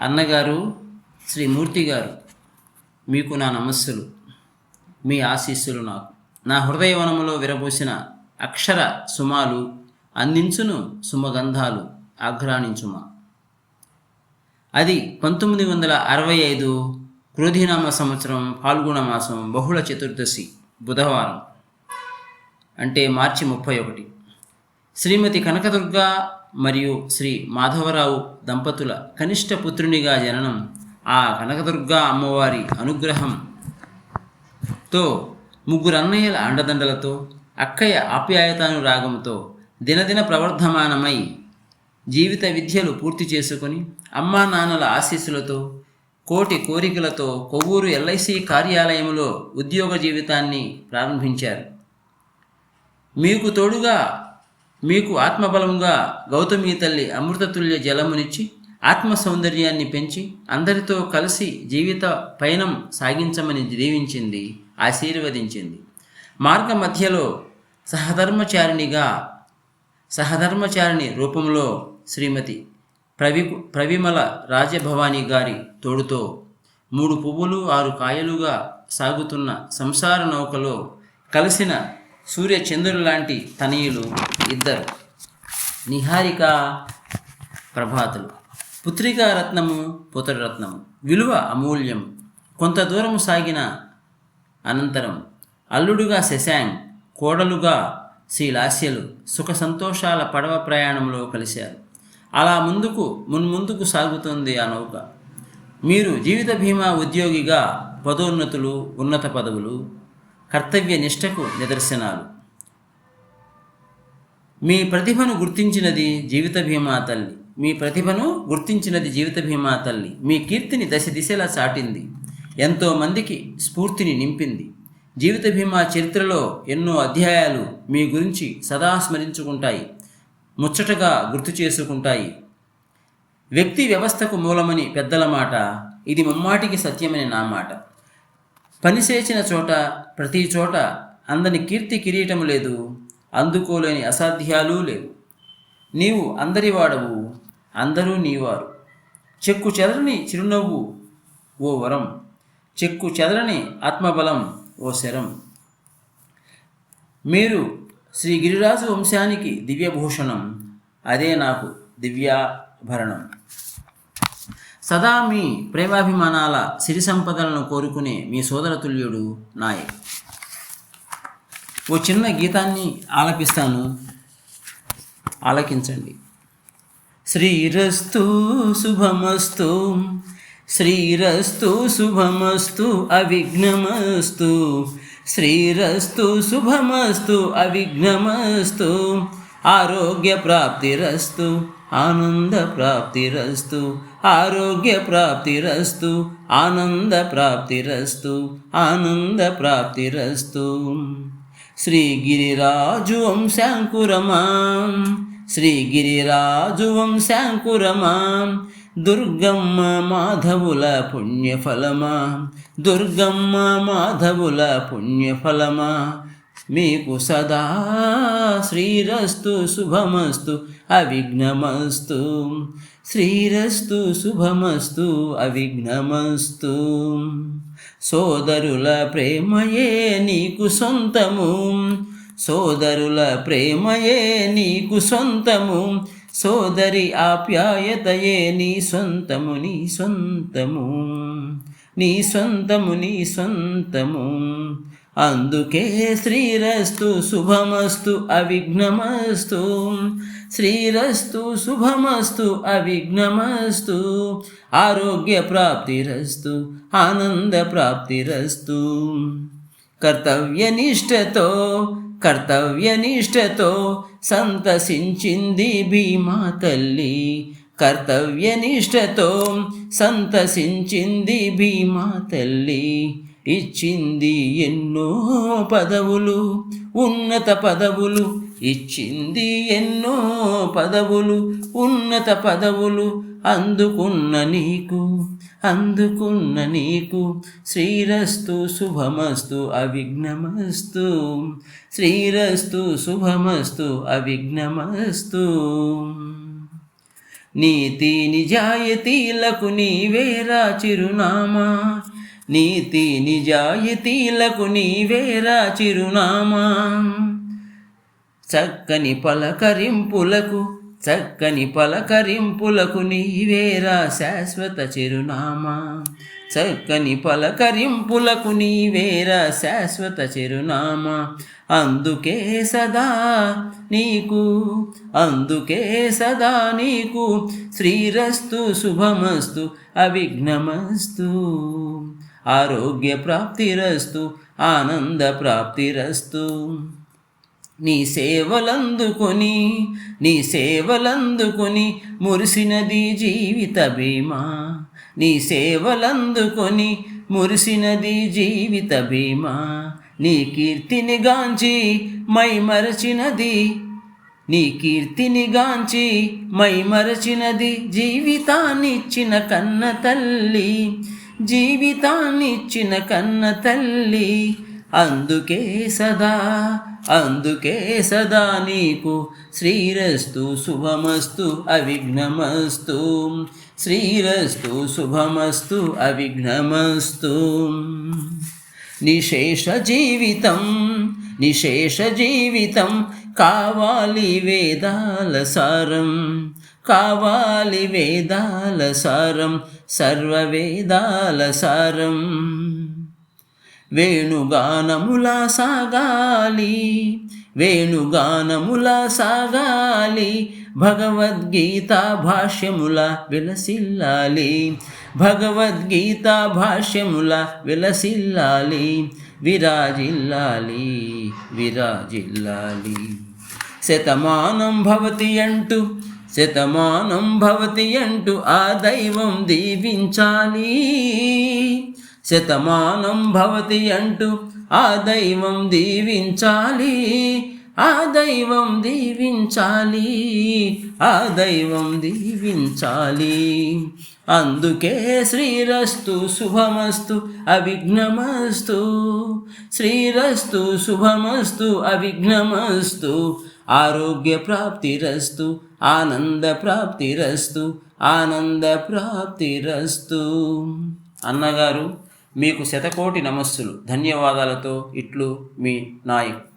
అన్నగారు శ్రీ మూర్తి గారు మీకు నా నమస్సులు మీ ఆశీస్సులు నాకు. నా హృదయవనములో విరబోసిన అక్షర సుమాలు అందించును సుమగంధాలు ఆఘ్రాణించుమా. అది పంతొమ్మిది వందల అరవై ఐదు క్రోధినామ సంవత్సరం పాల్గొన మాసం బహుళ చతుర్దశి బుధవారం అంటే మార్చి ముప్పై ఒకటి. శ్రీమతి కనకదుర్గ మరియు శ్రీ మాధవరావు దంపతుల కనిష్ట పుత్రునిగా జననం ఆ కనకదుర్గ అమ్మవారి అనుగ్రహంతో ముగ్గురు అన్నయ్యల అండదండలతో అక్కయ్య ఆప్యాయతానురాగంతో దినదిన ప్రవర్ధమానమై జీవిత విద్యలు పూర్తి చేసుకొని అమ్మా నాన్నల ఆశీస్సులతో కోటి కోరికలతో కొవ్వూరు ఎల్ఐసి కార్యాలయంలో ఉద్యోగ జీవితాన్ని ప్రారంభించారు. మీకు తోడుగా మీకు ఆత్మబలంగా గౌతమి తల్లి అమృతతుల్య జలమునిచ్చి ఆత్మ సౌందర్యాన్ని పెంచి అందరితో కలిసి జీవిత పయనం సాగించమని దీవించింది ఆశీర్వదించింది. మార్గ మధ్యలో సహధర్మచారిణిగా సహధర్మచారిణి రూపంలో శ్రీమతి ప్రవి ప్రవిమల రాజభవాని గారి తోడుతో మూడు పువ్వులు ఆరు కాయలుగా సాగుతున్న సంసార నౌకలో కలిసిన సూర్య చంద్రులు లాంటి తనయులు ఇద్దరు. నిహారిక ప్రభాతులు. పుత్రికా రత్నము పుత్రరత్నము విలువ అమూల్యం. కొంత దూరం సాగిన అనంతరం అల్లుడుగా శశాంక్ కోడలుగా శ్రీలాస్యలు సుఖ సంతోషాల పడవ ప్రయాణంలో కలిశారు. అలా ముందుకు మున్ముందుకు సాగుతుంది ఆ నౌక. మీరు జీవిత బీమా ఉద్యోగిగా పదోన్నతులు ఉన్నత పదవులు కర్తవ్య నిష్టకు నిదర్శనాలు. మీ ప్రతిభను గుర్తించినది జీవిత బీమా తల్లి. మీ ప్రతిభను గుర్తించినది జీవిత భీమా తల్లి. మీ కీర్తిని దశ దిశలా చాటింది. ఎంతో మందికి స్ఫూర్తిని నింపింది. జీవిత బీమా చరిత్రలో ఎన్నో అధ్యాయాలు మీ గురించి సదా స్మరించుకుంటాయి. ముచ్చటగా గుర్తు చేసుకుంటాయి. వ్యక్తి వ్యవస్థకు మూలమని పెద్దల మాట ఇది ముమ్మాటికి సత్యమని నా మాట. పనిచేసిన చోట ప్రతి చోట అందని కీర్తి కిరీటం లేదు. అందుకోలేని అసాధ్యాలు లేవు. నీవు అందరి వాడవు అందరూ నీవారు చెక్కు చెదరని చిరునవ్వు ఓ వరం. చెక్కు చెదరని ఆత్మబలం ఓ శరం. మీరు శ్రీ గిరిరాజు వంశానికి దివ్యభూషణం. అదే నాకు దివ్యాభరణం. సదా మీ ప్రేమాభిమానాల సిరి సంపదలను కోరుకునే మీ సోదరతుల్యుడు నాయక్. ఓ చిన్న గీతాన్ని ఆలపిస్తాను. ఆలకించండి. శ్రీరస్తు శుభమస్తు శ్రీరస్తు శుభమస్తు అవిఘ్నమస్తు శ్రీరస్తు శుభమస్తు అవిఘ్నమస్తు. ఆరోగ్య ప్రాప్తిరస్తు ఆనంద ప్రాప్తిరస్తు ఆరోగ్య ప్రాప్తిరస్తు ఆనంద ప్రాప్తిరస్తు ఆనంద ప్రాప్తిరస్తు శ్రీగిరిరాజు వంశాంకురమా శ్రీగిరిరాజు వంశాంకురమా దుర్గమ్మ మాధవుల పుణ్యఫలమా దుర్గమ్మ మాధవుల పుణ్యఫలమా మీకు సదా శ్రీరస్తు శుభమస్తు అవిఘ్నమస్తు. శ్రీరస్తు శుభమస్తు అవిఘ్నమస్తు. సోదరుల ప్రేమయే నీకు సొంతము. సోదరుల ప్రేమయే నీకు సొంతము. సోదరి ఆప్యాయతయే నీ సొంతము నీ సొంతము. నీ సొంతము నీ సొంతము. అందుకే శ్రీరస్తు శుభమస్తు అవిఘ్నమస్తు. శ్రీరస్తు శుభమస్తు అవిఘ్నమస్తు. ఆరోగ్య ప్రాప్తిరస్తు ఆనంద ప్రాప్తిరస్తు. కర్తవ్యనిష్టతో కర్తవ్యనిష్టతో సంతసించింది భీమా తల్లి. కర్తవ్యనిష్టతో సంతసించింది భీమా తల్లి. ఇచ్చింది ఎన్నో పదవులు ఉన్నత పదవులు. ఇచ్చింది ఎన్నో పదవులు ఉన్నత పదవులు. అందుకున్న నీకు అందుకున్న నీకు. శ్రీరస్తు శుభమస్తు అవిఘ్నమస్తు. శ్రీరస్తు శుభమస్తు అవిఘ్నమస్తు. నీతి నిజాయితీలకు నీవేరా చిరునామా. నీతి నిజాయితీలకు నీవేరా చిరునామా. చక్కని పలకరింపులకు చక్కని పలకరింపులకు నీవేరా శాశ్వత చిరునామా. చక్కని పలకరింపులకు నీవేరా శాశ్వత చిరునామా. అందుకే సదా నీకు అందుకే సదా నీకు శ్రీరస్తు శుభమస్తు అవిఘ్నమస్తు. ఆరోగ్య ప్రాప్తిరస్తు ఆనంద ప్రాప్తిరస్తు. నీ సేవలందుకొని నీ సేవలందుకొని మురిసినది జీవిత బీమా నీ సేవలందుకొని మురిసినది జీవిత బీమా నీ కీర్తిని గాంచి మై మరచినది నీ కీర్తిని గాంచి మై మరచినది జీవితాన్నిచ్చిన కన్న తల్లి జీవితాన్నిచ్చిన కన్న తల్లి. అందుకే సదా అందుకే సదా నీకు శ్రీరస్తు శుభమస్తు అవిఘ్నమస్తు. శ్రీరస్తు శుభమస్తు అవిఘ్నమస్తు. నిశేష జీవితం నిశేష జీవితం కావాలి వేదాల సారం. కావాలి వేదాల సారం సర్వ వేదాల సారం. వేణుగానములా సాగాలి వేణుగానములా సాగాలి భగవద్గీత భాష్యముల విలసిల్లాలి భగవద్గీత భాష్యముల విలసిల్లాలి విరాజిల్లాలి విరాజిల్లాలి. శతమానం భవతి అంటూ శతమానం భవతి అంటూ ఆ దైవం దీవించాలి. శతమానం భవతి అంటూ ఆ దైవం దీవించాలి ఆ దైవం దీవించాలి ఆ దైవం దీవించాలి. అందుకే శ్రీరస్తు శుభమస్తు అవిఘ్నమస్తు. శ్రీరస్తు శుభమస్తు అవిఘ్నమస్తు. ఆరోగ్య ప్రాప్తిరస్తు ఆనంద ప్రాప్తిరస్తు ఆనంద ప్రాప్తిరస్తు. అన్నగారు మీకు శతకోటి నమస్సులు. ధన్యవాదాలతో ఇట్లు మీ నాయక్.